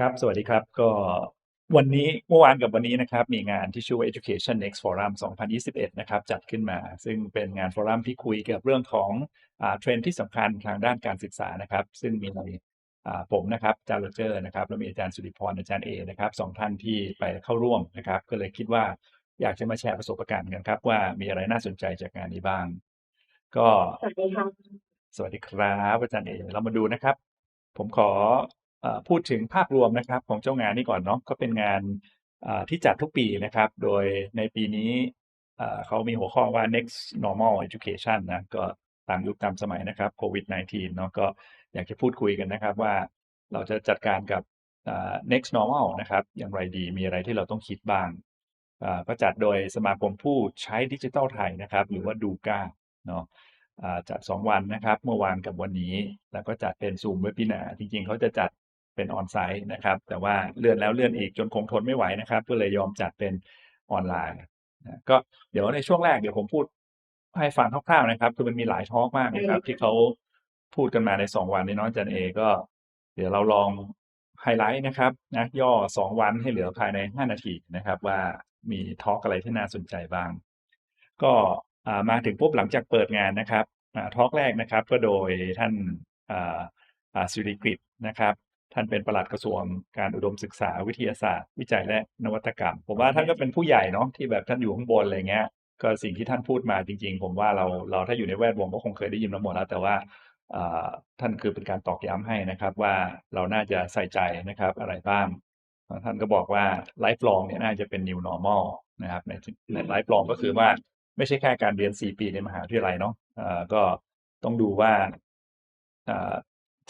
ครับ สวัสดีครับ ก็วันนี้เมื่อวานกับวันนี้นะครับ มีงานที่ชื่อว่า Education Next Forum 2021 นะครับ จัดขึ้นมา ซึ่งเป็นงานฟอรัมที่คุยเกี่ยวกับเรื่องของอ่าเทรนด์ที่สำคัญทางด้านการศึกษานะครับ ซึ่งมีอ่าผมนะครับอาจารย์โรเจอร์นะครับ แล้วมีอาจารย์สุริพร อาจารย์เอนะครับสองท่านที่ไปเข้าร่วมนะครับ ก็เลยคิดว่าอยากจะมาแชร์ประสบการณ์กันครับ ว่ามีอะไรน่าสนใจจากงานนี้บ้าง ก็สวัสดีค่ะสวัสดีครับอาจารย์เอเรามาดูนะครับ ผมขอเออ พูดถึงภาพรวมนะครับของเจ้างานนี้ก่อนเนาะก็เป็นงานที่จัดทุกปีนะครับ โดยในปีนี้เขามีหัวข้อว่า next normal education นะก็ตามยุคตามสมัยนะครับโควิด -19 เนาะก็อยากจะพูดคุยกันนะครับว่าเราจะจัดการกับ next normal นะครับ อย่างไรดีมีอะไรที่เราต้องคิดบ้างก็จัดโดยสมาคมผู้ใช้ดิจิทัลไทยนะครับ หรือว่าดูก้าเนาะจัด 2 วันนะครับ เมื่อวานกับวันนี้ แล้วก็จัดเป็นซูมเวบ i นาจริงๆ เขาจะจัด เป็นออนไซต์นะครับ แต่ว่าเลื่อนแล้วเลื่อนอีกจนคงทนไม่ไหวนะครับ ก็เลยยอมจัดเป็นออนไลน์นะก็เดี๋ยวในช่วงแรกเดี๋ยวผมพูดให้ฟังคร่าวๆนะครับ คือมันมีหลายทอล์กมากนะครับ ที่เขาพูดกันมาใน2วันนี้เน้องจันเอก็ เดี๋ยวเราลองไฮไลท์นะครับนะย่อ2วันให้เหลือภายใน5นาทีนะครับ ว่ามีทอล์กอะไรที่น่าสนใจบ้าง ก็อ่ามาถึงปุ๊บหลังจากเปิดงานนะครับอ่าทอล์กแรกนะครับ ก็โดยท่านอ่าอ่าสิริกฤตนะครับ ท่านเป็นปลัดกระทรวงการอุดมศึกษาวิทยาศาสตร์ วิจัยและนวัตกรรม ผมว่าท่านก็เป็นผู้ใหญ่เนาะที่แบบท่านอยู่ข้างบนอะไรเงี้ยก็สิ่งที่ท่านพูดมาจริง ๆ ผมว่าเราเราถ้าอยู่ในแวดวงก็คงเคยได้ยินมาหมดแล้ว แต่ว่าอ่าท่านคือเป็นการตอกย้ำให้นะครับว่าเราน่าจะใส่ใจนะครับอะไรบ้าง ท่านก็บอกว่า life long เนี่ยน่าจะเป็น new normal นะครับในใน life long ก็คือว่าไม่ใช่แค่การเรียน 4 ปีในมหาวิทยาลัยเนาะเอ่อก็ต้องดูว่าอ่า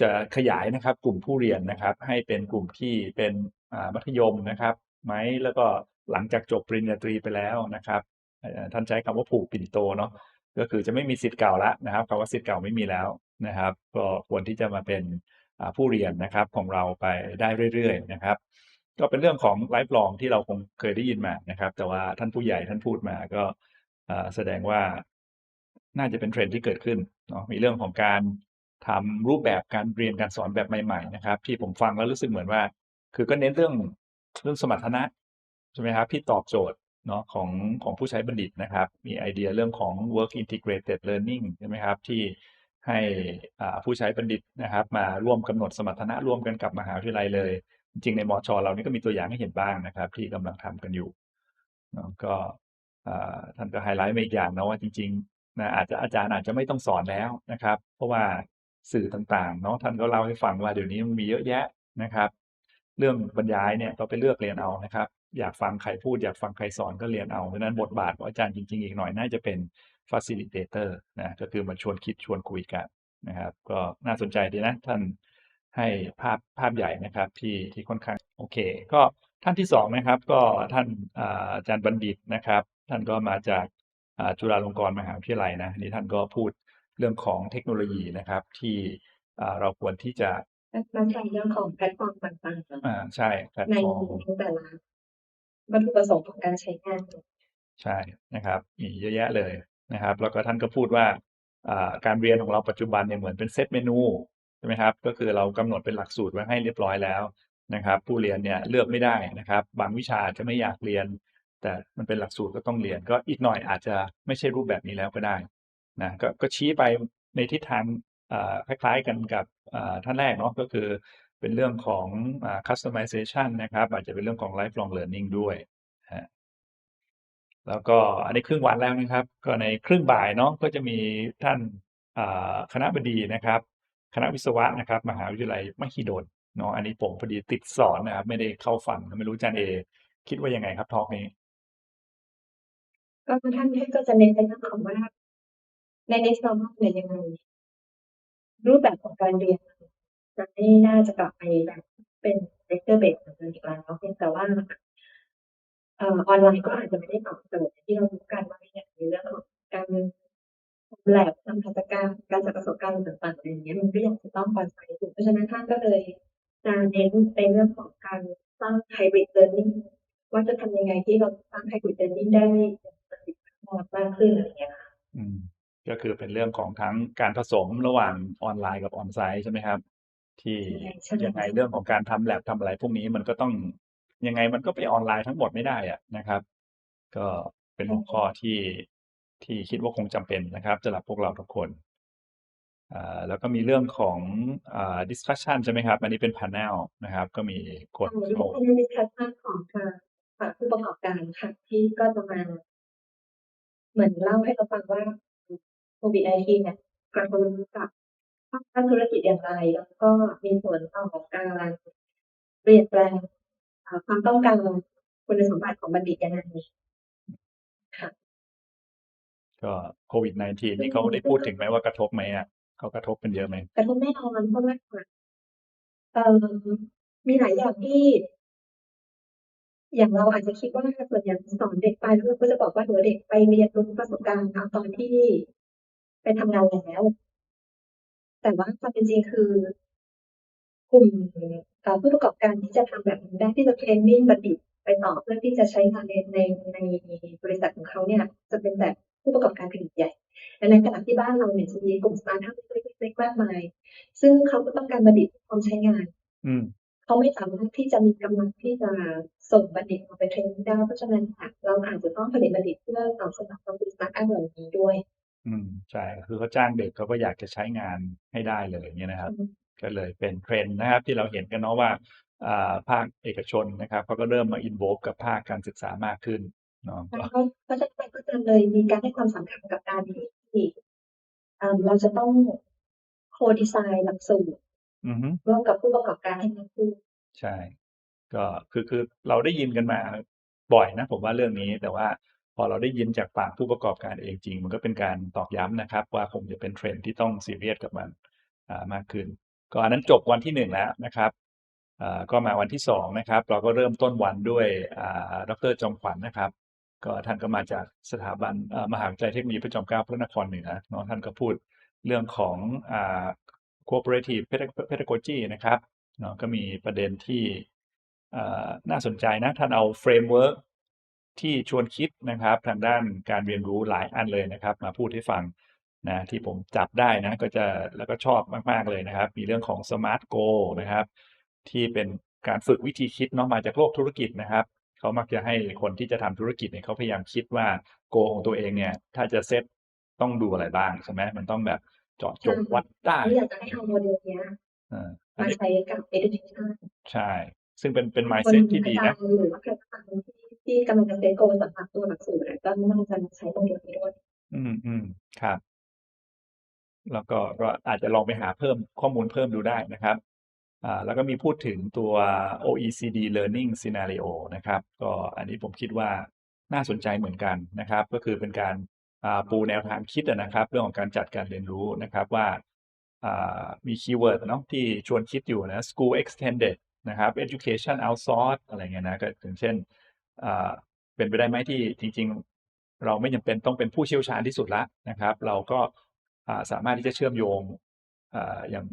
จะขยายนะครับกลุ่มผู้เรียนนะครับ ให้เป็นกลุ่มที่เป็นมัธยมนะครับไหมแล้วก็หลังจากจบปริญญาตรีไปแล้วนะครับท่านใช้คำว่าผูกปิ่นโตเนาะก็คือจะไม่มีสิทธิ์เก่าแล้วนะครับคำว่าสิทธิ์เก่าไม่มีแล้วนะครับ ก็ควรที่จะมาเป็นผู้เรียนนะครับของเราไปได้เรื่อยๆนะครับ ก็เป็นเรื่องของไลฟ์ลองที่เราคงเคยได้ยินมานะครับ แต่ว่าท่านผู้ใหญ่ท่านพูดมาก็แสดงว่าน่าจะเป็นเทรนด์ที่เกิดขึ้นเนาะมีเรื่องของการ ทำรูปแบบการเรียนการสอนแบบใหม่ๆนะครับ ที่ผมฟังแล้วรู้สึกเหมือนว่า คือก็เน้นเรื่องเรื่องสมรรถนะใช่ไหมครับที่ตอบโจทย์เนาะของของผู้ใช้บัณฑิตนะครับ มีไอเดียเรื่องของ work integrated learning ใช่ไหมครับที่ให้อ่าผู้ใช้บัณฑิตนะครับ มาร่วมกำหนดสมรรถนะร่วมกันกับมหาวิทยาลัยเลย จริงในมอชอเรานี่ก็มีตัวอย่างให้เห็นบ้างนะครับ ที่กำลังทำกันอยู่นะก็อ่าท่านก็ไฮไลท์มาอีกอย่างนะว่าจริงๆนะอาจจะอาจารย์อาจจะไม่ต้องสอนแล้วนะครับ เพราะว่า สื่อต่างๆเนาะท่านก็เล่าให้ฟังว่าเดี๋ยวนี้มันมีเยอะแยะนะครับ เรื่องบรรยายเนี่ยก็ไปเลือกเรียนเอานะครับ อยากฟังใครพูดอยากฟังใครสอนก็เรียนเอาเพราะฉะนั้นบทบาทของอาจารย์จริงๆอีกหน่อยน่าจะเป็น facilitator นะก็คือมาชวนคิดชวนคุยกันนะครับ ก็น่าสนใจดีนะท่านให้ภาพภาพใหญ่นะครับที่ที่ค่อนข้างโอเค ก็ท่านที่สองนะครับก็ท่านอาจารย์บัณฑิตนะครับ ท่านก็มาจากจุฬาลงกรณ์มหาวิทยาลัยนะนี่ท่านก็พูด เรื่องของเทคโนโลยีนะครับ ที่อ่าเราควรที่จะมันใช้เรื่องของแพลตฟอร์มต่างๆอ่าใช่แพลตในฟอร์มแต่ละวัตถุประสงค์ของการใช้งานใช่นะครับมีเยอะแยะเลยนะครับ แล้วก็ท่านก็พูดว่าอ่าการเรียนของเราปัจจุบันเนี่ยเหมือนเป็นเซตเมนูใช่ไหมครับก็คือเรากำหนดเป็นหลักสูตรไว้ให้เรียบร้อยแล้วนะครับ ผู้เรียนเนี่ยเลือกไม่ได้นะครับ บางวิชาจะไม่อยากเรียน แต่มันเป็นหลักสูตรก็ต้องเรียน ก็อีกหน่อยอาจจะไม่ใช่รูปแบบนี้แล้วก็ได้ นะก็ก็ชี้ไปในทิศทางคล้ายๆกันกับท่านแรกเนาะก็คือเป็นเรื่องของอ customization นะครับ อาจจะเป็นเรื่องของ lifelong learning ด้วยแล้วก็อันนี้ครึ่งวันแล้วนะครับ ก็ในครึ่งบ่ายเนาะก็จะมีท่านคณะบดีนะครับ คณะวิศวะนะครับ มหาวิทยาลัยมหิดลเนาะอันนี้ผมพอดีติดสอนนะครับ ไม่ได้เข้าฟังไม่รู้อาจารย์เอ คิดว่ายังไงครับทอกนี้ก็ท่านท่านก็จะเน้นในเรื่องของว่า ใน next normal เนี่ยยังไงรูปแบบของการเรียนจะไม่น่าจะกลับไปแบบเป็น lecture based เหมือนเดิมอีกแล้วเพียงแต่ว่าเอ่อออนไลน์ก็อาจจะไม่ได้ตอบโจทย์ที่เรารู้กันว่าอย่างในเรื่องของการทำแลบทำกิจกรรมการจัดประสบการณ์ต่างๆอะไรอย่างเงี้ยมันก็ยังจะต้องออนไลน์อยู่เพราะฉะนั้นท่านก็เลยจะเน้นในเรื่องของการสร้าง hybrid learning ว่าจะทำยังไงที่เราสร้าง hybrid learning ได้อย่ประสิทธิภาพมากขึ้นอะไรอย่างเงี้ยค่ะอืม ก็คือเป็นเรื่องของทั้งการผสมระหว่างออนไลน์กับออนไซต์ใช่ไหมครับ ที่ใช่ยังไงเรื่องของการทำ lab ทำอะไรพวกนี้มันก็ต้องยังไงมันก็ไปออนไลน์ทั้งหมดไม่ได้อะนะครับ ก็เป็นหัวข้อที่ที่คิดว่าคงจำเป็นนะครับสำหรับพวกเราทุกคนอ่าแล้วก็มีเรื่องของอ่า discussion ใช่ไหมครับ อันนี้เป็น panel นะครับ ก็มีคนค่ะเข้าเป็น discussion ของทางฝั่งผู้ประกอบการค่ะที่ก็จะมา เหมือนเล่าให้เราฟังว่า โควิด -19 เนี่ยกระทบกับภาคภาคธุรกิจอย่างไร แล้วก็มีผลต่อการเปลี่ยนแปลงอ่าความต้องการคุณสมบัติของบัณฑิตยังไงค่ะก็โควิด -19 นี่เขาได้พูดถึงไหมว่ากระทบไหมอะเขากระทบกันเยอะไหม?กระทบแน่นอนเพราะว่าเอ่อมีหลายอย่างที่ อย่างเราอาจจะคิดว่าส่วนใหญ่สอนเด็กไปเราก็จะบอกว่าเดี๋ยวเด็กไปเรียนรู้ประสบการณ์เอาตอนที่ ไปทำงานแล้ว แต่ว่าความเป็นจริงคือกลุ่มอ่าผู้ประกอบการที่จะทำแบบนี้ได้ที่จะ training บัณฑิตไปต่อเพื่อที่จะใช้งานในในในบริษัทของเขาเนี่ย จะเป็นแบบผู้ประกอบการขนาดใหญ่ดังนั้นขณะที่บ้านเราเนี่ยจะมีกลุ่มสตาร์ตอัปเล็กๆๆมากมาย ซึ่งเขาก็ต้องการบัณฑิตพร้อมใช้งาน อืมเขาไม่สามารถที่จะมีกำลังที่จะส่งบัณฑิตออกไป training ได้เพราะฉะนั้นค่ะเราอาจจะต้องผลิตบัณฑิตเพื่อตอบสนองความเป็นสตาร์ตอัปเหล่านี้ด้วย อืมใช่คือเขาจ้างเด็กเขาก็อยากจะใช้งานให้ได้เลยอย่างเงี้ยนะครับอือฮึก็เลยเป็น trend นะครับ ที่เราเห็นกันเนาะว่าอ่าภาคเอกชนนะครับเขาก็เริ่มมา involve กับภาคการศึกษามากขึ้นเนาะใช่ก็เพราะเพราะฉะนั้นมันก็จะเลยมีการให้ความสำคัญกับการที่อ่าเราจะต้อง co-design หลักสูตรอือฮึร่วมกับผู้ประกอบการให้มากขึ้นใช่ ก็คือคือเราได้ยินกันมาบ่อยนะ ผมว่าเรื่องนี้แต่ว่า พอเราได้ยินจากปากผู้ประกอบการเองจริง มันก็เป็นการตอกย้ำนะครับ ว่าคงจะเป็น trend ที่ต้องซีเรียสกับมันมากขึ้น ก็อันนั้นจบวันที่ 1 แล้วนะครับก็มาวันที่2นะครับ เราก็เริ่มต้นวันด้วยดร.จอมขวัญนะครับ ก็ท่านก็มาจากสถาบันมหาวิทยาลัยเทคโนโลยีพระจอมเกล้าพระนครเหนือเนาะท่านก็พูดเรื่องของอ cooperative pedagogy นะครับเนาะก็มีประเด็นที่น่าสนใจนะ ท่านเอาเฟรมเวิร์ก ที่ชวนคิดนะครับ ทางด้านการเรียนรู้หลายอันเลยนะครับ มาพูดให้ฟังนะที่ผมจับได้นะก็จะแล้วก็ชอบมาก ๆ เลยนะครับ มีเรื่องของ Smart Goal นะครับ ที่เป็นการฝึกวิธีคิดเนาะมาจากโลกธุรกิจนะครับเขามักจะให้คนที่จะทำธุรกิจเนี่ยเขาพยายามคิดว่า goal ของตัวเองเนี่ย ถ้าจะเซตต้องดูอะไรบ้างใช่ไหมมันต้องแบบเจาะจงวัดได้ก็อยากจะให้เอาโมเดลเนี้ยเอออันมานี้ใช้กับ education ใช่ ซึ่งเป็นเป็นคน mindset ที่อาดีจารนะย์หรือว่าใครก็ตามที่ ที่กำลังจะ set goal สำหรับตัวหลักสูตรอก็น่าจะใช้โมเดลนี้ด้วย อืมๆครับ แล้วก็ก็อาจจะลองไปหาเพิ่มข้อมูลเพิ่มดูได้นะครับอ่าแล้วก็มีพูดถึงตัว OECD Learning Scenario นะครับ ก็อันนี้ผมคิดว่าน่าสนใจเหมือนกันนะครับ ก็คือเป็นการปูแนวทางคิดนะครับ เรื่องของการจัดการเรียนรู้นะครับว่ามีคีย์เวิร์ดเนาะที่ชวนคิดอยู่นะ School Extended นะครับ Education Outsourced อะไรเงี้ยนะก็อย่างเช่น เป็นไปได้ไหมที่จริง ๆ เราไม่จำเป็นต้องเป็นผู้เชี่ยวชาญที่สุดแล้วนะครับ เราก็สามารถที่จะเชื่อมโยงออย่าง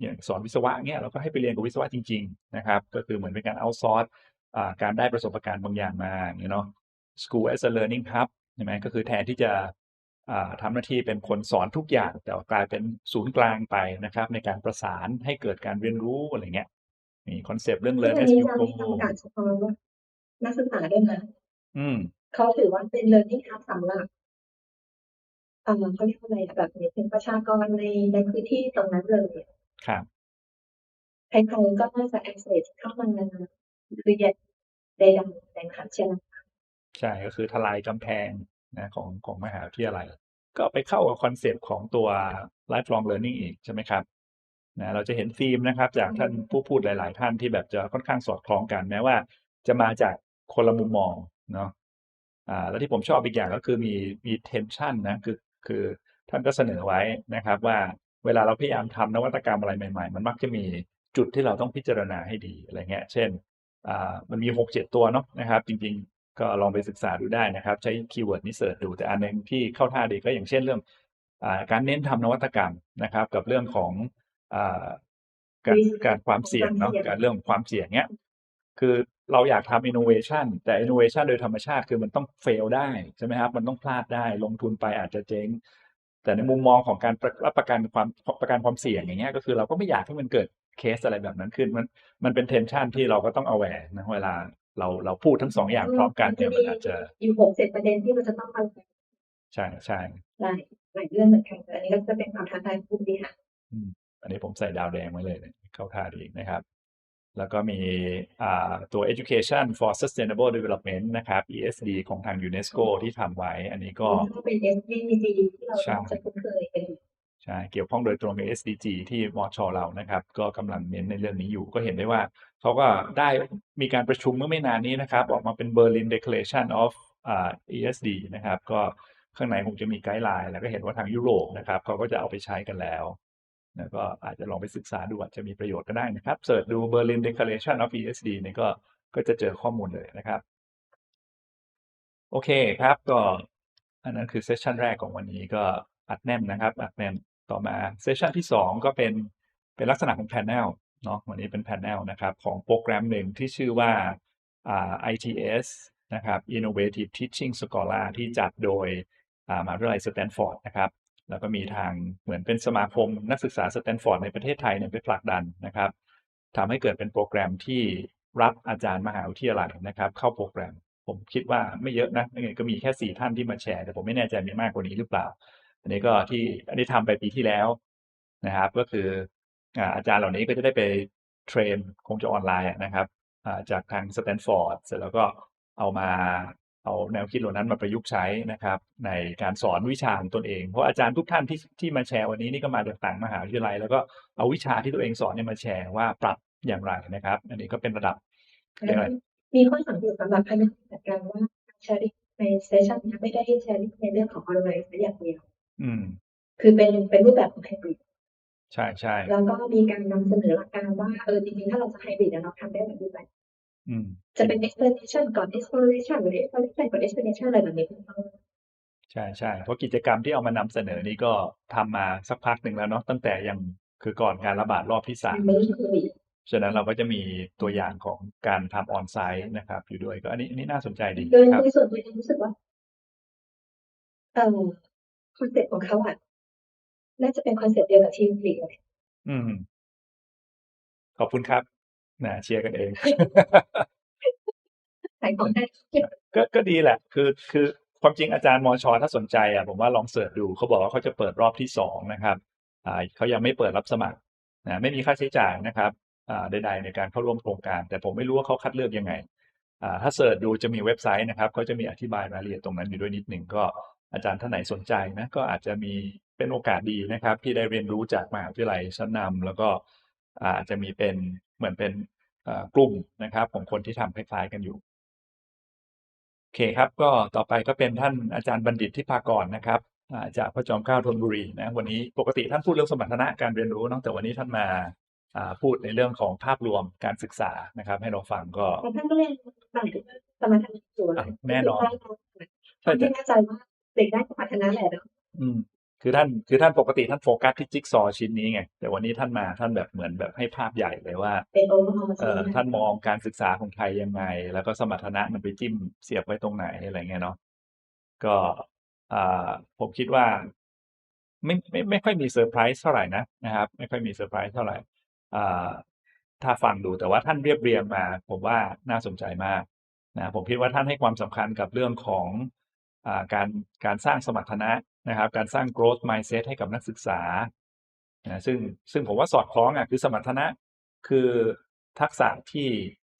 อย่างสอนวิศวะเงี้ยเราก็ให้ไปเรียนกับวิศวะจริง ๆ นะครับ ก็คือเหมือนเป็นการ outsource อ่าการได้ประสบการณ์บางอย่างมาเนาะ School as a Learning Hub ใช่ไหมก็คือแทนที่จะทำหน้าที่เป็นคนสอนทุกอย่าง แต่กลายเป็นศูนย์กลางไปนะครับ ในการประสานให้เกิดการเรียนรู้อะไรเงี้ยมีคอนเซปต์เรื่อง Learn อัน as you go นักศึกษาด้วยนะ อืม เขาถือว่าเป็น learning hub สำหรับอ่าเขาเรียกว่าอะไรอะแบบเหมือนเป็นประชากรในในพื้นที่ตรงนั้นเลยอะครับ ใครๆก็น่าจะ access เข้ามาเรียนใดๆในมหาวิทยาลัยใช่ก็คือทลายกำแพงนะของของมหาวิทยาลัย ก็ไปเข้ากับคอนเซปต์ของตัว lifelong learning อีกใช่ไหมครับนะเราจะเห็นธีมนะครับ จากท่านผู้พูดหลาย ๆ ท่านที่แบบจะค่อนข้างสอดคล้องกันแม้ว่า จะมาจาก คนละมุมมองเนาะอ่าแล้วที่ผมชอบอีกอย่างก็คือมีมี tension นะคือคือท่านก็เสนอไว้นะครับ ว่าเวลาเราพยายามทำนวัตกรรมอะไรใหม่ ๆ มันมักจะมีจุดที่เราต้องพิจารณาให้ดีอะไรเงี้ย เช่นอ่ามันมี6-7ตัวเนาะนะครับ จริงๆ ก็ลองไปศึกษาดูได้นะครับ ใช้คีย์เวิร์ดนี้เซิร์ชดูแต่อันหนึ่งที่เข้าท่าดีก็อย่างเช่นเรื่องอ่าการเน้นทำนวัตกรรมนะครับ กับเรื่องของอ่าการ risk การความเสี่ยงเนาะความเสี่ยงการเรื่องของความเสี่ยงเงี้ย คือเราอยากทำ innovation แต่ innovation โดยธรรมชาติคือมันต้อง fail ได้ใช่ไหมครับ มันต้องพลาดได้ลงทุนไปอาจจะเจ๊ง แต่ในมุมมองของการประรับประกันความประกันความเสี่ยงอย่างเงี้ยก็คือเราก็ไม่อยากให้มันเกิดเคสอะไรแบบนั้นขึ้นมันมันเป็นเทนชันที่เราก็ต้องเอาแหวนะเวลาเราเราพูดทั้งสองอย่างพร้อมกันเนี่ยมันอาจจะอยู่หกสิบประเด็นที่เราจะต้องเอาใช่ใช่หลายหลายเรื่องเหมือนกันแต่อันนี้ก็จะเป็นความท้าทายของผู้บริหารอันนี้ผมใส่ดาวแดงไว้เลยเนี่ยเข้าท่าดีนะครับ แล้วก็มีอ่าตัว education for sustainable development นะครับ ESD ของทาง UNESCO ที่ทำไว้ อันนี้ก็ก็เป็น SDG ที่เราใช่จะคุ้นเคยกันอยู่ใช่ เกี่ยวข้องโดยตรงกับ SDG ที่มชเรานะครับ ก็กำลังเน้นในเรื่องนี้อยู่ ก็เห็นได้ว่าเขาก็ได้มีการประชุมเมื่อไม่นานนี้นะครับ ออกมาเป็น Berlin Declaration of อ่า ESD นะครับ ก็ข้างในคงจะมีไกด์ไลน์ แล้วก็เห็นว่าทางยุโรปนะครับเขาก็จะเอาไปใช้กันแล้ว แล้วก็อาจจะลองไปศึกษาดูอาจจะมีประโยชน์ก็ได้นะครับเสิร์ชดู Berlin Declaration of ESD เนี่ยก็ก็จะเจอข้อมูลเลยนะครับ โอเคครับก็อันนั้นคือเซสชันแรกของวันนี้ก็อัดแน่นนะครับ อัดแน่นต่อมาเซสชันที่สองก็เป็นเป็นลักษณะของแพนเนลเนาะวันนี้เป็นแพนเนลนะครับของโปรแกรมหนึ่งที่ชื่อว่าอ่า ITS นะครับ Innovative Teaching Scholar ที่จัดโดยมหาวิทยาลัยสแตนฟอร์ดนะครับ แล้วก็มีทางเหมือนเป็นสมาคมนักศึกษาสแตนฟอร์ดในประเทศไทยเนี่ยไปผลักดันนะครับทำให้เกิดเป็นโปรแกรมที่รับอาจารย์มหาวิทยาลัยนะครับ เข้าโปรแกรม ผมคิดว่าไม่เยอะนะไม่งั้นก็มีแค่สี่ท่านที่มาแชร์ แต่ผมไม่แน่ใจมีมากกว่านี้หรือเปล่า อันนี้ก็ที่อันนี้ทำไปปีที่แล้วนะครับ ก็คืออาจารย์เหล่านี้ก็จะได้ไปเทรนคงจะออนไลน์นะครับจากทางสแตนฟอร์ดเสร็จแล้วก็เอามา เอาแนวคิดเหล่านั้นมาประยุกต์ใช้นะครับ ในการสอนวิชาของตนเอง เพราะอาจารย์ทุกท่านที่ที่มาแชร์วันนี้นี่ก็มาจากต่างมหาวิทยาลัย แล้วก็เอาวิชาที่ตัวเองสอนเนี่ยมาแชร์ว่าปรับอย่างไรนะครับ อันนี้ก็เป็นระดับเรียกอะไรมีข้อสังเกตสำหรับคณะจัดการว่าแชร์ลิงในเซสชันนี้ไม่ได้แชร์ลิงในเรื่องของออนไลน์แต่อย่างเดียวอืมคือเป็นเป็นรูปแบบของไฮบริดใช่ใช่แล้วก็มีการนำเสนอหลักการว่าเออจริงๆถ้าเราจะไฮบริดเนี่ยเราทำได้แบบรูปแบบ อืม จะเป็น explanation ก่อน exploration หรือ exploration ก่อน explanation อะไรแบบนี้เป็นต้นใช่ใช่เพราะกิจกรรมที่เอามานำเสนอนี่ก็ทำมาสักพักหนึ่งแล้วเนาะตั้งแต่ยังคือก่อนการระบาดรอบที่สามมันไม่ใช่โควิดฉะนั้นเราก็จะมีตัวอย่างของการทำออนไซต์นะครับ อยู่ด้วยก็อันนี้อันนี้น่าสนใจดีโดยครับโดยส่วนตัวเองรู้สึกว่าเอ่อคอนเซ็ปต์ของเขาอะน่าจะเป็นคอนเซ็ปต์เดียวกับทีมผลิตเลยอืม ขอบคุณครับ นะเชียร์กันเองขายของได้ก็ก็ดีแหละ คือคือความจริงอาจารย์มอชอถ้าสนใจอะผมว่าลองเสิร์ชดูเขาบอกว่าเขาจะเปิดรอบที่สองนะครับอ่าเขายังไม่เปิดรับสมัครนะไม่มีค่าใช้จ่ายนะครับอ่าใดๆในการเข้าร่วมโครงการ แต่ผมไม่รู้ว่าเขาคัดเลือกยังไงอ่าถ้าเสิร์ชดูจะมีเว็บไซต์นะครับเขาจะมีอธิบายรายละเอียดตรงนั้นอยู่ด้วยนิดหนึ่งก็อาจารย์ท่านไหนสนใจนะก็อาจจะมีเป็นโอกาสดีนะครับ ที่ได้เรียนรู้จากมหาวิทยาลัยชั้นนำแล้วก็ อาจจะมีเป็นเหมือนเป็นอ่ากลุ่มนะครับ ของคนที่ทำคล้ายๆกันอยู่โอเคครับ ก็ต่อไปก็เป็นท่านอาจารย์บัณฑิตที่พากรนะครับอ่าจากพระจอมเกล้าธนบุรีนะวันนี้ปกติท่านพูดเรื่องสมรรถนะการเรียนรู้เนอะแต่วันนี้ท่านมาอ่าพูดในเรื่องของภาพรวมการศึกษานะครับ ให้เราฟังก็แต่ท่านก็เรียนหลังสมรรถนะส่วนอะแน่นอนท่านไม่แน่ใจว่าเด็กได้สมรรถนะแหละเนอะอืม คือท่านคือท่านปกติท่านโฟกัสที่จิ๊กซอว์ชิ้นนี้ไง แต่วันนี้ท่านมาท่านแบบเหมือนแบบให้ภาพใหญ่เลยว่าเป็นโอเวอร์ออลเออท่านมองการศึกษาของไทยยังไง แล้วก็สมรรถนะมันไปจิ้มเสียบไว้ตรงไหนอะไรเงี้ยเนาะก็อ่าผมคิดว่า ไม่ไม่ไม่ค่อยมีเซอร์ไพรส์เท่าไหร่นะนะครับ ไม่ค่อยมีเซอร์ไพรส์เท่าไหร่อ่าถ้าฟังดูแต่ว่าท่านเรียบเรียงมา ผมว่าน่าสนใจมากนะผมคิดว่าท่านให้ความสำคัญกับเรื่องของอ่าการการสร้างสมรรถนะ นะครับการสร้าง growth mindset ให้กับนักศึกษานะซึ่งซึ่งผมว่าสอดคล้องอะคือสมรรถนะคือทักษะที่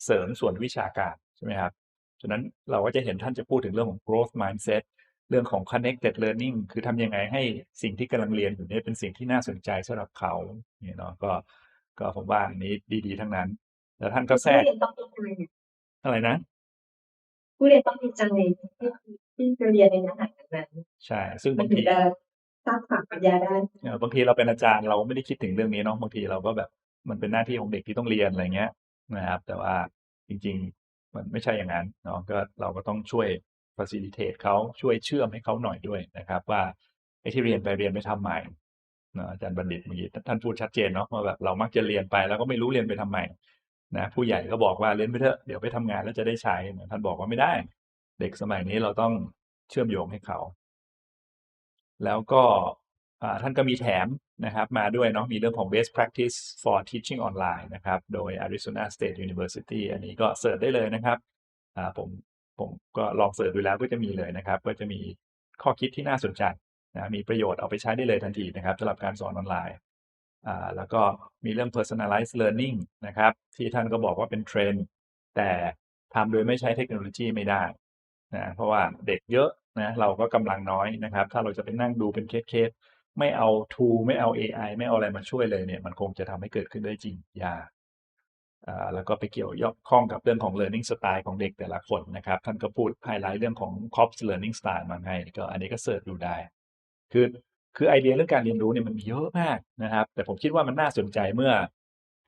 เสริมส่วนวิชาการใช่ไหมครับฉะนั้นเราก็จะเห็นท่านจะพูดถึงเรื่องของ growth mindset เรื่องของ connected learning คือทำยังไงให้สิ่งที่กำลังเรียนอยู่เนี่ยเป็นสิ่งที่น่าสนใจสำหรับเขาเนี่ยเนาะก็ก็ผมว่าอันนี้ดีๆ ทั้งนั้น แล้วท่านก็แทรผู้กเรียนต้องมีใจเนี่ยอะไรนะผู้เรียนต้องมีใจ ที่ที่จะเรียนในเนื้อหานั้นใช่ ซึ่งมับานงถึทีงจะสร้างสรรค์ปัญญาได้เอ่อบางทีเราเป็นอาจารย์เราไม่ได้คิดถึงเรื่องนี้เนาะบางทีเราก็แบบมันเป็นหน้าที่ของเด็กที่ต้องเรียนอะไรเงี้ยนะครับ แต่ว่าจริง ๆ มันไม่ใช่อย่างนั้นเนาะก็เราก็ต้องช่วย facilitate เขาช่วยเชื่อมให้เขาหน่อยด้วยนะครับ ว่าไอ้ที่เรียนไปเรียนไปทำใหม่เนาะอาจารย์บัณฑิตเมื่อกี้ท่านพูดชัดเจนเนาะว่าแบบเรามักจะเรียนไปแล้วก็ไม่รู้เรียนไปทำไมนะผู้ใหญ่ก็บอกว่าเรียนไปเถอะเดี๋ยวไปทำงานแล้วจะได้ใช้ท่านบอกว่าไม่ได้ เด็กสมัยนี้เราต้องเชื่อมโยงให้เขา แล้วก็ท่านก็มีแถมนะครับมาด้วยเนาะมีเรื่องของ best practice for teaching online นะครับ โดย Arizona State University อันนี้ก็เสิร์ชได้เลยนะครับผมผมก็ลองเสิร์ชดูแล้วก็จะมีเลยนะครับ ก็จะมีข้อคิดที่น่าสนใจนะมีประโยชน์เอาไปใช้ได้เลยทันทีนะครับสำหรับการสอนออนไลน์แล้วก็มีเรื่อง personalized learning นะครับ ที่ท่านก็บอกว่าเป็นเทรนด์แต่ทำโดยไม่ใช้เทคโนโลยีไม่ได้ นะเพราะว่าเด็กเยอะนะเราก็กำลังน้อยนะครับ ถ้าเราจะไปนั่งดูเป็นเคสๆไม่เอา tool ไม่เอา AI ไม่เอาอะไรมาช่วยเลยเนี่ย มันคงจะทำให้เกิดขึ้นได้จริงยากอ่าแล้วก็ไปเกี่ยวย่อข้องกับเรื่องของ learning style ของเด็กแต่ละคนนะครับ ท่านก็พูดไฮไลท์เรื่องของ COPS learning style มาให้ก็อันนี้ก็เสิร์ชดูได้ คือคือไอเดียเรื่องการเรียนรู้เนี่ยมันมีเยอะมากนะครับ แต่ผมคิดว่ามันน่าสนใจเมื่อ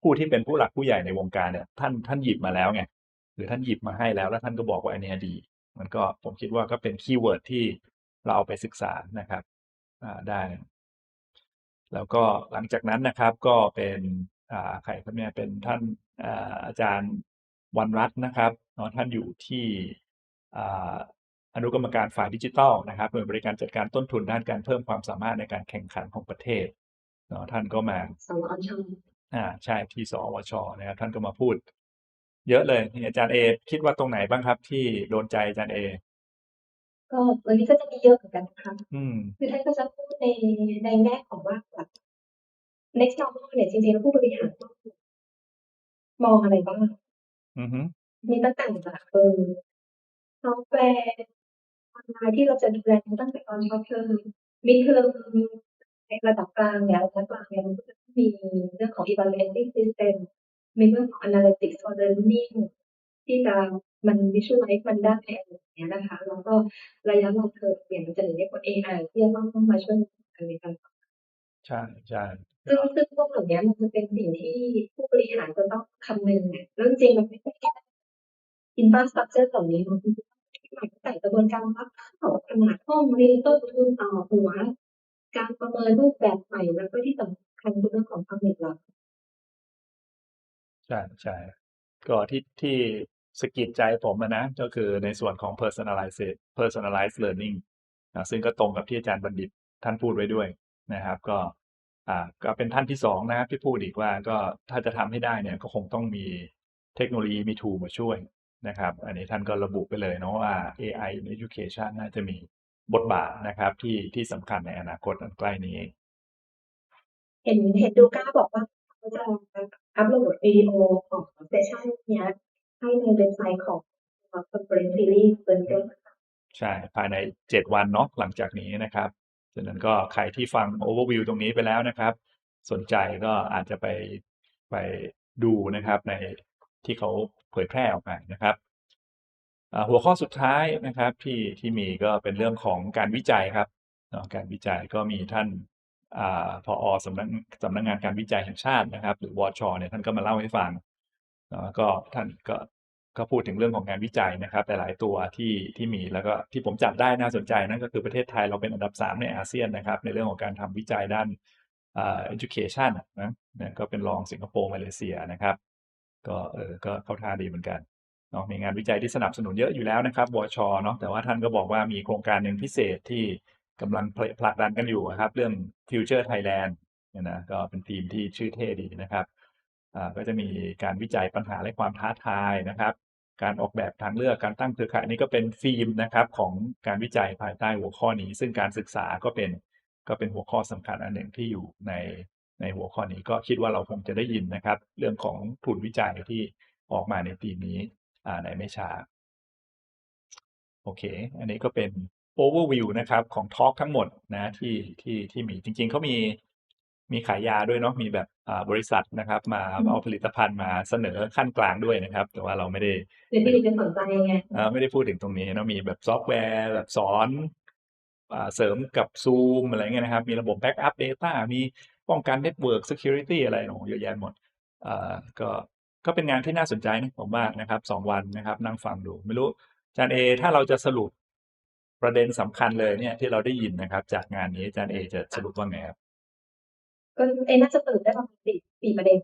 ผู้ที่เป็นผู้หลักผู้ใหญ่ในวงการเนี่ยท่านท่านหยิบมาแล้วไงหรือท่านหยิบมาให้แล้วแล้วท่านก็บอกว่าอันนี้ดี มันก็ผมคิดว่าก็เป็นคีย์เวิร์ดที่เราเอาไปศึกษานะครับอ่าได้ แล้วก็หลังจากนั้นนะครับก็เป็นอ่าใครครับเนี่ยเป็นท่านอ่าอาจารย์วันรัตน์นะครับเนาะท่านอยู่ที่อ่าอนุกรรมการฝ่ายดิจิทัลนะครับหน่วยบริการจัดการต้นทุนด้านการเพิ่มความสามารถในการแข่งขันของประเทศเนาะท่านก็มาสวชอ่าใช่ที่สอวชนะครับท่านก็มาพูด เยอะเลยนี่อาจารย์เอคิดว่าตรงไหนบ้างครับ ที่โดนใจอาจารย์เอก็วันนี้ก็จะมีเยอะเหมือนกันนะคะอืมคือท่านก็จะพูดในในแง่ของว่าแบบ next normal เนี่ยจริงๆแล้วผู้บริหารต้องมองอะไรบ้างอือฮึมีตั้งแต่แบบเออซอฟต์แวร์ออนไลน์ที่เราจะดูแลตั้งแต่ตอนช็อตเทอมมิดเทอมในระดับกลางเนี่ยระดับกลางเนี่ยมันก็จะมีเรื่องของ evaluating system มีเรื่องของ analytics for learning ที่จะมัน visualize มันได้อะไรอย่างเงี้ยนะคะ แล้วก็ระยะ long term เนี่ยมันจะเรียกว่า AI ที่จะต้องต้องมาช่วยในการสอนใช่ใช่ซึ่งซึ่งพวกเหล่านี้มันจะเป็นสิ่งที่ผู้บริหารจะต้องคำนึงเนี่ยแล้วจริงๆมันไม่ใช่แค่ infrastructure เหล่านี้มันคือหมายตั้งแต่กระบวนการรับเข้าขนาดห้องเรียนต้นทุนต่อหัว การประเมินรูปแบบใหม่แล้วก็ที่สำคัญคือเรื่องของความเหนื่อยล้า ใช่ ใช่ ก็ที่ ที่สะกิดใจผมอะนะ ก็คือในส่วนของ personalized personalized learning นะซึ่งก็ตรงกับที่อาจารย์บัณฑิตท่านพูดไว้ด้วยนะครับ ก็ อ่า ก็เป็นท่านที่สองนะครับที่พูดอีกว่าก็ถ้าจะทำให้ได้เนี่ยก็คงต้องมีเทคโนโลยีมี tool มาช่วยนะครับ อันนี้ท่านก็ระบุไปเลยเนาะว่า AI in education น่าจะมีบทบาทนะครับ ที่ที่สำคัญในอนาคตอันใกล้นี้ เห็นเห็นดูก้าบอกว่า จะอัปโหลดวิดีโอของเซสชันนี้ให้ในเว็บไซต์ของ Conference Series เปิดด้นใช่ ภายในเจ็ดวันเนาะหลังจากนี้นะครับฉะนั้นก็ใครที่ฟัง overview ตรงนี้ไปแล้วนะครับ สนใจก็อาจจะไปไปดูนะครับในที่เขาเผยแพร่ออกมานะครับหัวข้อสุดท้ายนะครับที่ที่มีก็เป็นเรื่องของการวิจัยครับการวิจัยก็มีท่าน พออสำนักสำนักงานการวิจัยแห่งชาตินะครับ หรือวชเนี่ยท่านก็มาเล่าให้ฟังก็ท่านก็ก็พูดถึงเรื่องของงานวิจัยนะครับหลายๆตัวที่ที่มีแล้วก็ที่ผมจับได้น่าสนใจนั่นก็คือประเทศไทยเราเป็นอันดับ 3 ในอาเซียนนะครับ ในเรื่องของการทำวิจัยด้านอ education นะนะก็เป็นรองสิงคโปร์มาเลเซียนะครับ ก็เออก็เข้าท่าดีเหมือนกันเนาะมีงานวิจัยที่สนับสนุนเยอะอยู่แล้วนะครับวชเนาะแต่ว่าท่านก็บอกว่ามีโครงการหนึ่งพิเศษที่ กำลังผลักดันกันอยู่นะครับ เรื่อง Future Thailand เนี่ยนะก็เป็นทีมที่ชื่อเท่ดีนะครับก็จะมีการวิจัยปัญหาและความท้าทายนะครับ การออกแบบทางเลือกการตั้งเครือข่ายนี้ก็เป็นธีมนะครับของการวิจัยภายใต้หัวข้อนี้ ซึ่งการศึกษาก็เป็นก็เป็นหัวข้อสำคัญอันหนึ่งที่อยู่ในในหัวข้อนี้ก็คิดว่าเราคงจะได้ยินนะครับ เรื่องของทุนวิจัยที่ออกมาในธีมนี้ในไม่ช้าโอเค อันนี้ก็เป็น overview นะครับ ของทอล์กทั้งหมดนะที่ที่ที่มีจริง ๆเขามีมีขายยาด้วยเนาะมีแบบอ่าบริษัทนะครับ มาเอาผลิตภัณฑ์มาเสนอขั้นกลางด้วยนะครับ แต่ว่าเราไม่ได้หรือที่ดิฉันสนใจไงอ่าไม่ได้พูดถึงตรงนี้เนอะมีแบบซอฟต์แวร์แบบสอนอ่าเสริมกับ Zoom อะไรเงี้ยนะครับ มีระบบ Backup Data มีป้องกัน Network Security อะไรโอ้โหเยอะแยะหมดอ่าก็ก็เป็นงานที่น่าสนใจนะผมว่านะครับสองวันนะครับ นั่งฟังดู ไม่รู้อาจารย์เอถ้าเราจะสรุป ประเด็นสำคัญเลยเนี่ยที่เราได้ยินนะครับ จากงานนี้อาจารย์เอจะสรุปว่าไงครับก็เอ็น่าจะเปิดได้ประมาณสี่สี่ประเด็น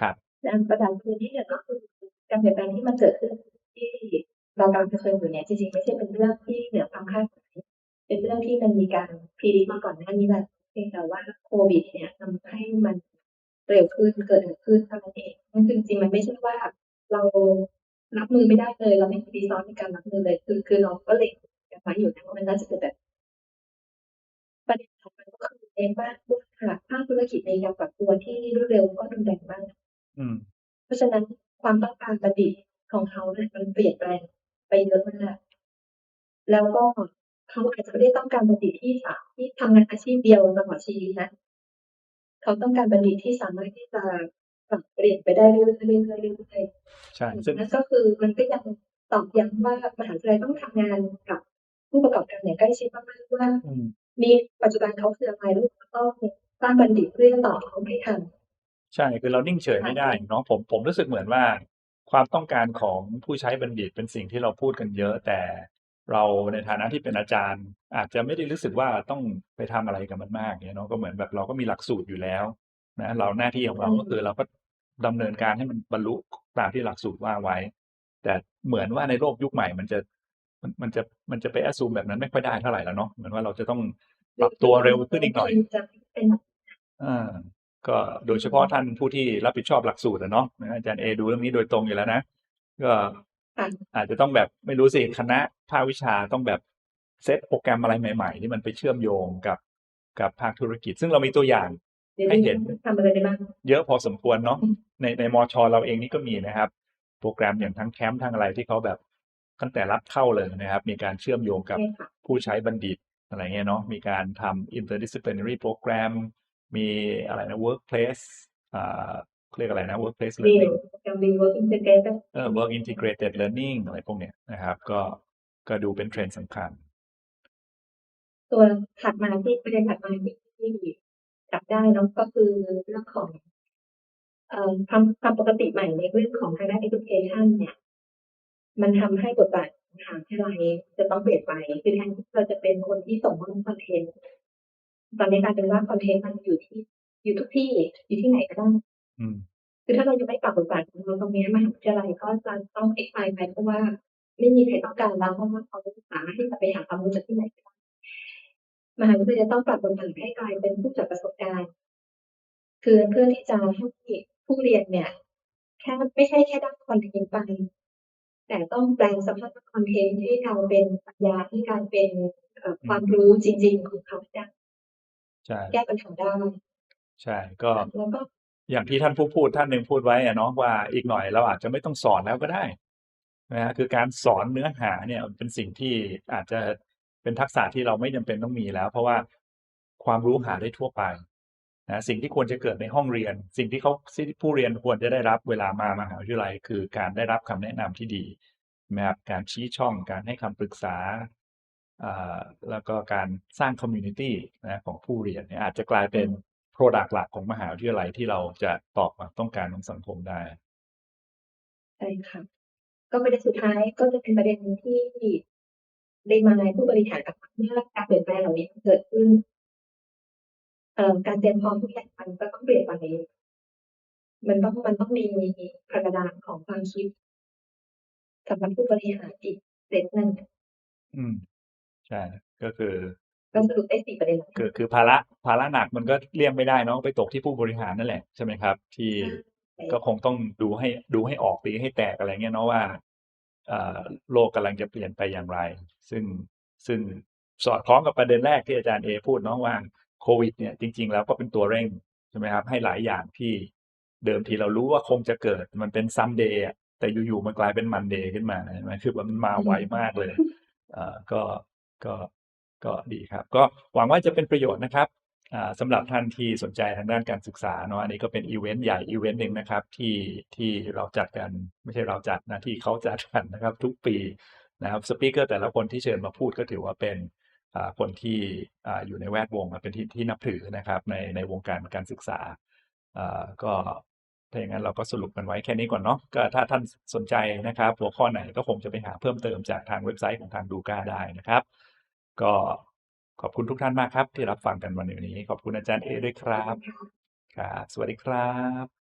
ครับนะประเด็นคือที่หนึ่งก็คือการเปลี่ยนแปลงที่มันเกิดขึ้นที่เรากำลังเผชิญอยู่เนี่ยจริงๆไม่ใช่เป็นเรื่องที่เหนือความคาดหมายเป็นเรื่องที่มันมีการพรีดิมาก่อนหน้านี้แหละเพียงแต่ว่าควิด เนี่ยทำให้มันเร็วขึ้นเกิดอะไรขึ้นเท่านั้นเองนั่นคือจริงๆมันไม่ใช่ว่าเรารับมือไม่ได้เลย เราไม่มีรีซอสในการรับมือเลย คือคือเราก็เล็ง กันไว้อยู่นะว่ามันน่าจะเกิดแบบประเด็นถัดมาก็คือเน้นว่าค่ะภาคธุรกิจในการปรับตัวที่รวดเร็วก็รุนแรงมากอืมเพราะฉะนั้นความต้องการบัณฑิตของเขาเนี่ยมันเปลี่ยนแปลงไปเยอะมากแล้วก็เขาอาจจะไม่ได้ต้องการบัณฑิตที่สามที่ทำงานอาชีพเดียวตลอดชีวิตนะเขาต้องการบัณฑิตที่สามารถที่จะปรับเปลี่ยนไปได้เรื่อยๆเรื่อยๆเรื่อยใช่ๆซึ่งนั่นก็คือมันก็ยังตอกย้ำว่ามหาวิทยาลัยต้องทำงานกับ ผู้ประกอบการอย่างใกล้ชิดมากๆว่าอืมมีปัจจุบันเขาคืออะไรแล้วก็ต้องสร้างบัณฑิตเพื่อตอบเขาให้ทันใช่คือเรานิ่งเฉยไม่ได้เนาะผมผมรู้สึกเหมือนว่า ความต้องการของผู้ใช้บัณฑิตเป็นสิ่งที่เราพูดกันเยอะ แต่เราในฐานะที่เป็นอาจารย์ อาจจะไม่ได้รู้สึกว่าต้องไปทำอะไรกับมันมากเนี่ยเนาะก็เหมือนแบบเราก็มีหลักสูตรอยู่แล้วนะเราหน้าที่ของเราอืมก็คือเราก็ดำเนินการให้มันบรรลุตามที่หลักสูตรว่าไว้ แต่เหมือนว่าในโลกยุคใหม่มันจะ มันมันจะมันจะไปแอสซูมแบบนั้นไม่ค่อยได้เท่าไหร่แล้วเนาะเหมือนว่าเราจะต้องปรับตัวเร็วขึ้นอีกหน่อยจะเป็นแบบอ่าก็โดยเฉพาะท่านผู้ที่รับผิดชอบหลักสูตรอะเนาะนะอาจารย์เอดูเรื่องนี้โดยตรงอยู่แล้วนะก็ค่ะอาจจะต้องแบบไม่รู้สิคณะภาควิชาต้องแบบเซตโปรแกรมอะไรใหม่ ๆ ที่มันไปเชื่อมโยงกับกับภาคธุรกิจ ซึ่งเรามีตัวอย่างดี๋ยวให้เห็นทำอะไรได้บ้างเยอะพอสมควรเนาะอืมในในมชเราเองนี่ก็มีนะครับ โปรแกรมอย่างทั้งแคมป์ทั้งอะไรที่เขาแบบ ตั้งแต่รับเข้าเลยนะครับ มีการเชื่อมโยงกับใช่ค่ะผู้ใช้บัณฑิตอะไรเงี้ยเนาะมีการทำ interdisciplinary program มีอะไรนะ workplace อ่าเรียกอะไรนะ workplace เรีย learning โปรแกรมรีเวิร์กอินเทเกรตเออ work integrated learning อะไรพวกเนี้ยนะครับ ก็ก็ดูเป็นเทรนด์สำคัญ ตัวถัดมาที่ประเด็นถัดมาที่ที่จับได้เนาะก็คือเรื่องของเอ่อความความปกติใหม่ในเรื่องของทางด้าน education เนี่ย มันทำให้บทบาทของทางวิทยาลัยจะต้องเปลี่ยนไปคือแทนที่เราจะเป็นคนที่ส่งมอบคอนเทนต์ตอนนี้กลายเป็นว่าคอนเทนต์มันอยู่ที่ อยู่ทุกที่อยู่ที่ไหนก็ได้อืมคือถ้าเรายังไม่ปรับบทบาทของเราตรงนี้มหาวิทยาลัยก็จะต้องเอ็กไไปเพราะว่าไม่มีใครต้องการแล้วเพราะว่าเขาสามารถที่จะไปหาความรู้จากที่ไหนก็ได้มหาวิทยาลัยต้องปรับบทบาทให้กลายเป็นผู้จัดประสบการณ์ คือเพื่อที่จะให้ผู้เรียนเนี่ย แค่ไม่ใช่แค่ได้คอนเทนต์ไป แต่ต้องแปลงสภาพคอนเทนต์ให้กลายเป็นปัญญาให้กลายเป็นเอ่อความรู้จริง ๆ ของเขาได้ใช่แก้ปัญหาได้ใช่ก็แล้วก็อย่างที่ท่านผู้พูดท่านหนึ่งพูดไว้อะเนาะว่าอีกหน่อยเราอาจจะไม่ต้องสอนแล้วก็ได้นะฮะคือการสอนเนื้อหาเนี่ยเป็นสิ่งที่อาจจะเป็นทักษะที่เราไม่จำเป็นต้องมีแล้ว เพราะว่าความรู้หาได้ทั่วไป นะสิ่งที่ควรจะเกิดในห้องเรียน สิ่งที่เขาที่ผู้เรียนควรจะได้รับเวลามามหาวิทยาลัย คือการได้รับคำแนะนำที่ดีนะครับการชี้ช่องการให้คำปรึกษาอ่าแล้วก็การสร้างคอมมูนิตี้นะของผู้เรียนเนี่ยอาจจะกลายเป็น Product หลักของมหาวิทยาลัยที่เราจะตอบความต้องการของสังคมได้ใช่ค่ะ ก็ประเด็นสุดท้ายก็จะเป็นประเด็นที่ได้มาในผู้บริหารกับเมื่อการเปลี่ยนแปลงเหล่านี้เกิดขึ้น เอ่อการเตรียมพร้อมทุกอย่างมันก็ต้องเปลี่ยนไปมันต้องมันต้องมีกระดานของความคิดสำหรับผู้บริหารอีกเซตหนึ่งอืม ใช่ ก็คือก็สรุปได้สี่ประเด็นหลักคือคือภาระภาระหนักมันก็เลี่ยงไม่ได้เนาะไปตกที่ผู้บริหารนั่นแหละใช่ไหมครับ ที่ใช่ก็คงต้องดูให้ดูให้ออกตีให้แตกอะไรเงี้ยเนาะว่าเอ่อโลกกำลังจะเปลี่ยนไปอย่างไร ซึ่งซึ่งสอดคล้องกับประเด็นแรกที่อาจารย์เอพูดเนาะว่า โควิดเนี่ยจริง ๆ แล้วก็เป็นตัวเร่งใช่ไหมครับให้หลายอย่างที่เดิมทีเรารู้ว่าคงจะเกิดมันเป็นซัมเดย์แต่อยู่ๆมันกลายเป็นมันเดย์ขึ้นมาใช่ไหมคือมันมาไวมากเลยเอ่อก็ก็ก็ดีครับ ก็หวังว่าจะเป็นประโยชน์นะครับอ่าสำหรับท่านที่สนใจทางด้านการศึกษาเนาะอันนี้ก็เป็นอีเวนต์ใหญ่อีเวนต์หนึ่งนะครับ ที่ที่เราจัดกันไม่ใช่เราจัดนะที่เขาจัดกันนะครับ ทุกปีนะครับสปีกเกอร์แต่ละคนที่เชิญมาพูดก็ถือว่าเป็นอ่า คนที่อ่าอยู่ในแวดวงเป็นที่ที่นับถือนะครับ ในในวงการการศึกษาอ่าก็ถ้าอย่างนั้นเราก็สรุปกันไว้แค่นี้ก่อนเนาะก็ถ้าท่านสนใจนะครับ หัวข้อไหนก็คงจะไปหาเพิ่มเติมจากทางเว็บไซต์ของทางดูก้าได้นะครับ ก็ขอบคุณทุกท่านมากครับ ที่รับฟังกันวันนี้ ขอบคุณอาจารย์เอด้วยครับครับ สวัสดีครับ